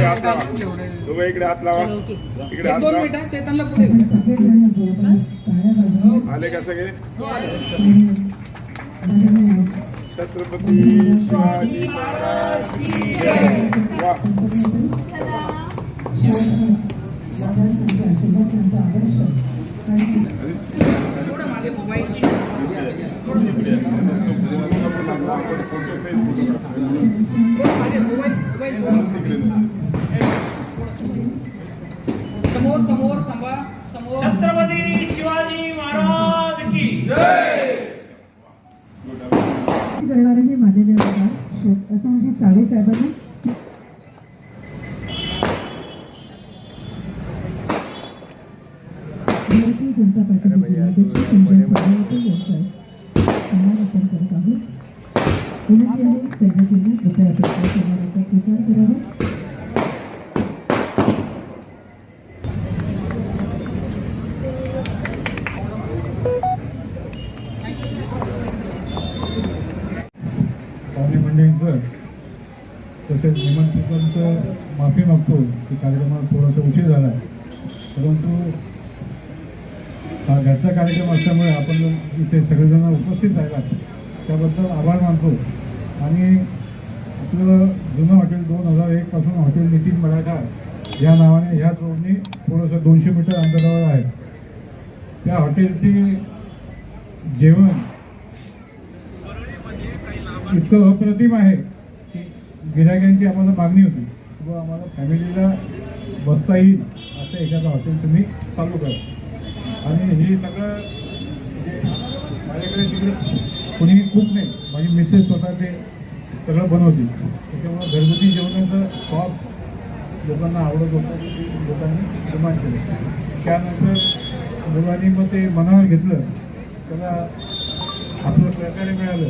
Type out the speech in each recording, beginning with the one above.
हात लावा. दोघं इकडे हात लावा इकडे हात दोन लावा. मिनिटं ते त्यांना पुढे आले का सगळे? हो, आले. छत्रपती शिवाजी महाराज की जय. वा. थोडं मागे मोबाईल थोडं मागे मोबाईल मोबाईल थोडं. समोर समोर थांबा समोर छत्रपती शिवाजी महाराज की करणारे हे माननीय आमदार श्री अतुलजी जिल्हाध्यक्ष संजय करत आहोत विनंती आहे सर्वजणी कृपया आपल्या सन्मानाचा स्वीकार करावा तसेच निमंत्रितांचं माफी मागतो की कार्यक्रमात थोडासा उशीर झाला परंतु हा घरचा कार्यक्रम असल्यामुळे आपण इथे सगळेजण उपस्थित राहिलात त्याबद्दल आभार मानतो. आणि आपलं जुनं हॉटेल दोन हजार एकपासून हॉटेल नितीन मराठा या नावाने ह्याच रोडने थोडंसं दोनशे मीटर अंतरावर आहे. त्या हॉटेलची जेवण इतकं अप्रतिम आहे की गिरायकांची आम्हाला मागणी होती की आम्हाला फॅमिलीला बसता येईल असं एखादं हॉटेल तुम्ही चालू करा. आणि हे सगळं म्हणजे माझ्याकडे तिकडे कोणीही खूप नाही. माझी मिसेस स्वतः ते सगळं बनवते त्याच्यामुळं घरगुती जेवणाचं स्वाद लोकांना आवडत होतं. ते लोकांनी निर्माण केलं. त्यानंतर मुलांनी मग ते मनावर घेतलं. त्याला आपलं सहकार्य मिळालं.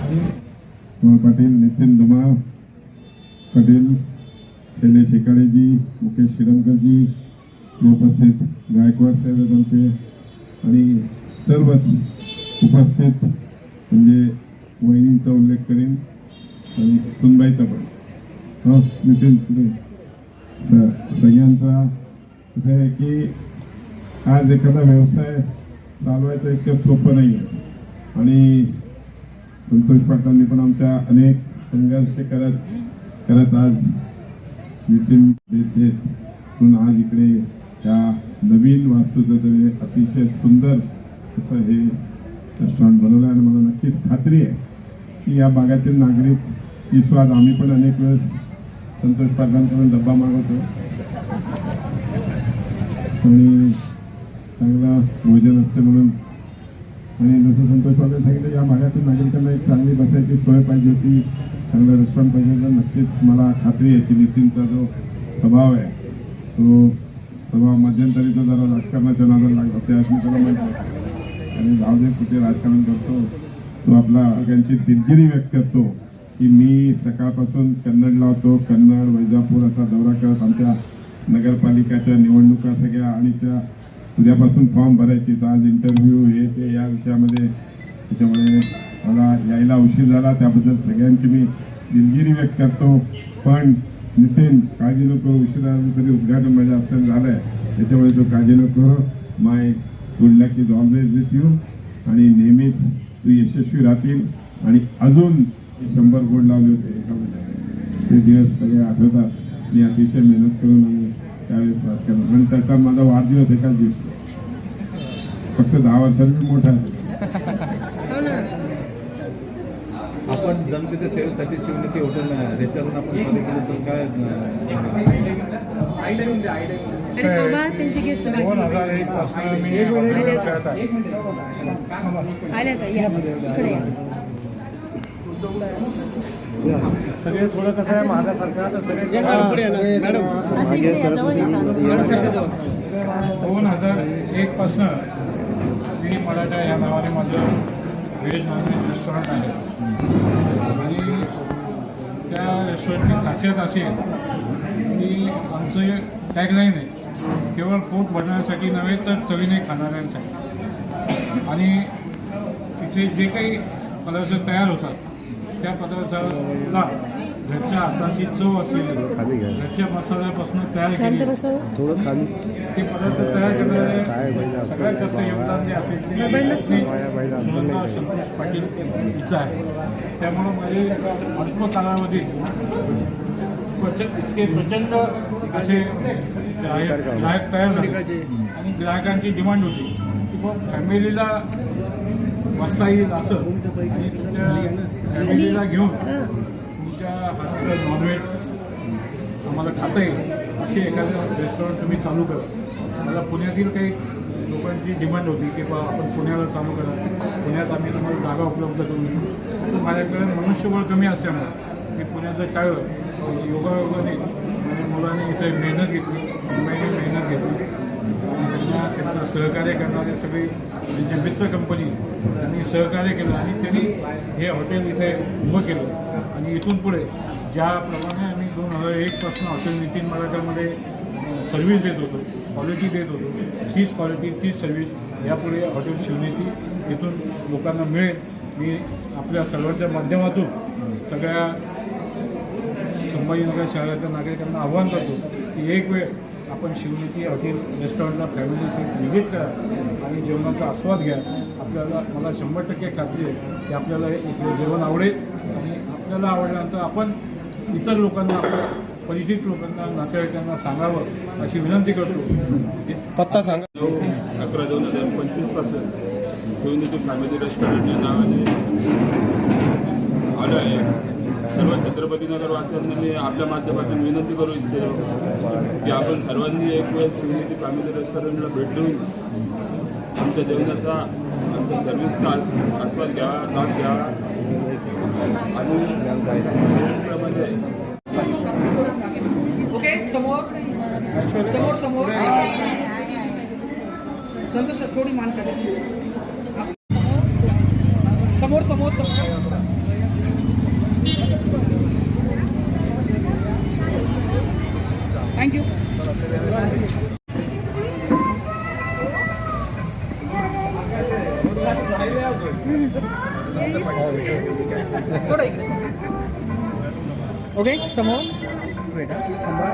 आणि पाटील नितीन धुमाळ पटेल शैलेश शेकाळेजी मुकेश शिरंकरजी उपस्थित गायकवाड साहेब आमचे. आणि सर्वच उपस्थित म्हणजे वहिनींचा उल्लेख करेन आणि सुनबाईचा पण. हो नितीन पुढे स सगळ्यांचा असं आहे की आज एखादा व्यवसाय चालवायचा इतकं सोपं नाही आहे. आणि संतोष पाटलांनी पण आमच्या अनेक संघर्ष करत करत आज नितीन देत देत म्हणून आज इकडे या नवीन वास्तूचं तरी अतिशय सुंदर असं हे रेस्टॉरंट बनवलं आहे आणि मला नक्कीच खात्री आहे की या भागातील नागरिक ही स्वाद आम्ही पण अनेक वेळेस संतोष पाटलांकडून डब्बा मागवतो. आणि चांगलं भोजन असते म्हणून. आणि जसं संतोष पाटील सांगितलं या भागातील नागरिकांना एक चांगली बसायची सोय पाहिजे होती. चांगलं रेस्टॉरंट पाहिजे होतं. नक्कीच मला खात्री आहे की नितीनचा जो स्वभाव आहे तो स्वभाव मध्यंतरी तो जरा राजकारणाच्या नादाला लागला ते मी त्याला म्हटलं आणि जाऊ दे कुठे राजकारण करतो. तो आपला त्यांची दिलगिरी व्यक्त करतो की मी सकाळपासून कन्नड लावतो कन्नड वैजापूर असा दौरा करत आमच्या नगरपालिकाच्या निवडणुका सगळ्या आणि त्या उद्यापासून फॉर्म भरायची. तर आज इंटरव्ह्यू हे ते या विषयामध्ये त्याच्यामुळे मला यायला उशीर झाला. त्याबद्दल सगळ्यांची मी दिलगिरी व्यक्त करतो. पण नितीन काळजी नको उशीर तरी उद्घाटन माझ्या हस्ताने झालं आहे त्याच्यामुळे तो काळजी नको my good luck is always with you आणि नेहमीच तू यशस्वी राहतील. आणि अजून शंभर गोड लावले होते एका ते दिवस सगळे आठवतात. मी अतिशय मेहनत करून आम्ही त्यावेळेस राजकारण आणि त्याचा माझा वाढदिवस एकाच दिवशी. फक्त दहा वर्षांनी मोठा आहे. आपण जनतेच्या सेवेसाठी शिवनेती हॉटेल रेस्टॉरंट आपण चालू केलं तर काय बाबा त्यांचे गेस्ट दोन बाकी हजार एक पासून मी हॉटेल करत आहे आल्या का? या. इकडे या. सगळे थोडं कसं आहे माझ्यासारखं आता सगळे असं इकडे या, जवळ या, असं. दोन हजार एक पासून मी मराठा या नावाने माझं व्हेज नॉनव्हेज रेस्टॉरंट आहे. आणि त्या रेस्टॉरंटची खासियत अशी आहे की आमचं टॅगलाईन आहे केवळ पोट भरण्यासाठी नव्हे तर चवीने खाणाऱ्यांसाठी. आणि तिथे जे काही पदार्थ तयार होतात त्या पदार्थाला घरच्या हाताची चव असलेली घरच्या मसाल्यापासून तयार केली. बसावं ते पदार्थ तयार करणारे सगळ्यात जास्त योगदान जे असेल ते सुनंदा संतोष पाटील हिचं आहे. त्यामुळं माझे अल्प कालावधीत प्रचंड इतके प्रचंड असे ग्राहक तयार झाले. आणि ग्राहकांची डिमांड होती की फॅमिलीला बसता येईल असं. तुमच्या फॅमिलीला घेऊन तुमच्या हातचं नॉनव्हेज आम्हाला खाता येईल अशी एखादं रेस्टॉरंट तुम्ही चालू करा. मला पुण्यातील काही लोकांची डिमांड होती की बा आपण पुण्याला चालू करा. पुण्यात आम्ही तुम्हाला जागा उपलब्ध करून देऊ. तर माझ्याकडे मनुष्यबळ कमी असल्यामुळे मी पुण्याचं टाळलं. योगायोगाने माझ्या मुलाने इथे मेहनत घेतली सुनबाईने मेहनत घेतली. त्यांना त्यांचं सहकार्य करणारे सगळे त्यांच्या मित्र कंपनी त्यांनी सहकार्य केलं आणि त्यांनी हे हॉटेल इथे उभं केलं. आणि इथून पुढे ज्याप्रमाणे आम्ही दोन हजार एकपासून हॉटेल नितीन मराठामध्ये सर्व्हिस देत होतो क्वालिटी देत होतो तीच क्वालिटी तीच सर्व्हिस यापुढे हॉटेल शिवनेती इथून लोकांना मिळेल. मी आपल्या सर्वांच्या माध्यमातून सगळ्या संभाजीनगर शहराच्या नागरिकांना आव्हान करतो की एक वेळ आपण शिवनेती हॉटेल रेस्टॉरंटला फॅमिलीसहित व्हिजिट करा आणि जेवणाचा आस्वाद घ्या. आपल्याला मला शंभर टक्के खात्री आहे की आपल्याला इथलं जेवण आवडेल आणि आपल्याला आवडल्यानंतर आपण इतर लोकांना आपल्या परिचित लोकांना नातेवाईकांना सांगावं अशी विनंती करतो. पत्ता सांगा. नऊ अकरा दोन हजार पंचवीसपासून शिवनेती फॅमिली रेस्टॉरंट या नावाने आलं आहे. सर्व छत्रपतीनगर वासियांना मी आपल्या माध्यमातून विनंती करू इच्छितो की आपण सर्वांनी एक वेळ शिवनेती फॅमिली रेस्टॉरंटला भेट देऊन आमच्या जेवणाचा आमच्या सर्व्हिसचा आस्वाद घ्यावा लाभ घ्यावा आणि ओके समोर समोर समोर संतोष सर थोडी मान करा समोर समोर समोर थँक्यू थोडं इकडे. ओके समोर वेट थांबा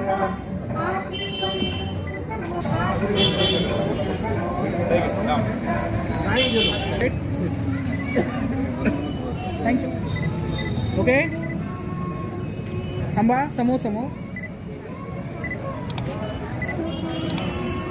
थँक्यू ओके थांबा समोर